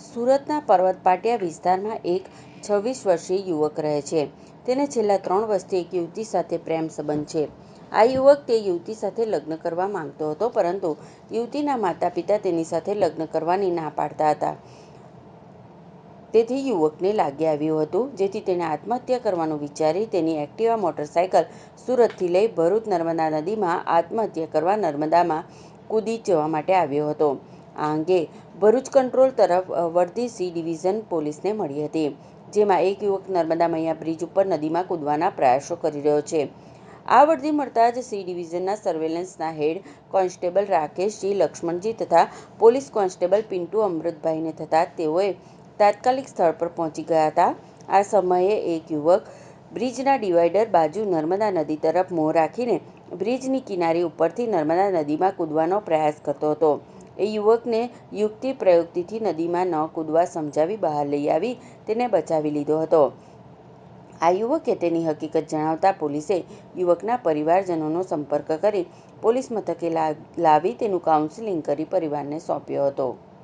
સુરતના પર્વત પાટિયા વિસ્તારમાં એક છવ્વીસ વર્ષીય યુવક રહે છે. તેને છેલ્લા ત્રણ વર્ષથી એક યુવતી સાથે પ્રેમ સંબંધ છે. આ યુવક તે યુવતી સાથે લગ્ન કરવા માંગતો હતો, પરંતુ યુવતીના માતા-પિતા તેની સાથે લગ્ન કરવાની ના પાડતા હતા. તેથી યુવકને લાગી આવ્યું હતું, જેથી તેણે આત્મહત્યા કરવાનું વિચારી તેની એક્ટિવા મોટરસાયકલ સુરતથી લઈ ભરૂચ નર્મદા નદીમાં આત્મહત્યા કરવા નર્મદામાં કૂદી જવા માટે આવ્યો હતો. આ અંગે ભરૂચ કંટ્રોલ તરફ વર્ધી સી ડિવિઝન પોલીસને મળી હતી. જેમાં એક યુવક નર્મદા મૈયા બ્રિજ ઉપર નદીમાં કૂદવાના પ્રયાસો કરી રહ્યો છે. આ વર્ધી મળતા જ સી ડિવિઝનના સર્વેલન્સના હેડ કોન્સ્ટેબલ રાકેશજી લક્ષ્મણજી તથા પોલીસ કોન્સ્ટેબલ પિન્ટુ અમૃતભાઈને થતા તેઓએ તાત્કાલિક સ્થળ પર પહોંચી ગયા હતા. આ સમયે એક યુવક બ્રિજના ડિવાઈડર બાજુ નર્મદા નદી તરફ મોં રાખીને બ્રિજની કિનારી ઉપરથી નર્મદા નદીમાં કૂદવાનો પ્રયાસ કરતો હતો. એ યુવકને યુક્તિ પ્રયુક્તિથી નદીમાં ન કૂદવા સમજાવી બહાર લઈ આવી, તેને બચાવી લીધો હતો. આ યુવકે તેની હકીકત જણાવતા પોલીસે યુવકના પરિવારજનોનો સંપર્ક કરી પોલીસ મથકે લાવી તેનું કાઉન્સેલિંગ કરી પરિવારને સોંપ્યો હતો.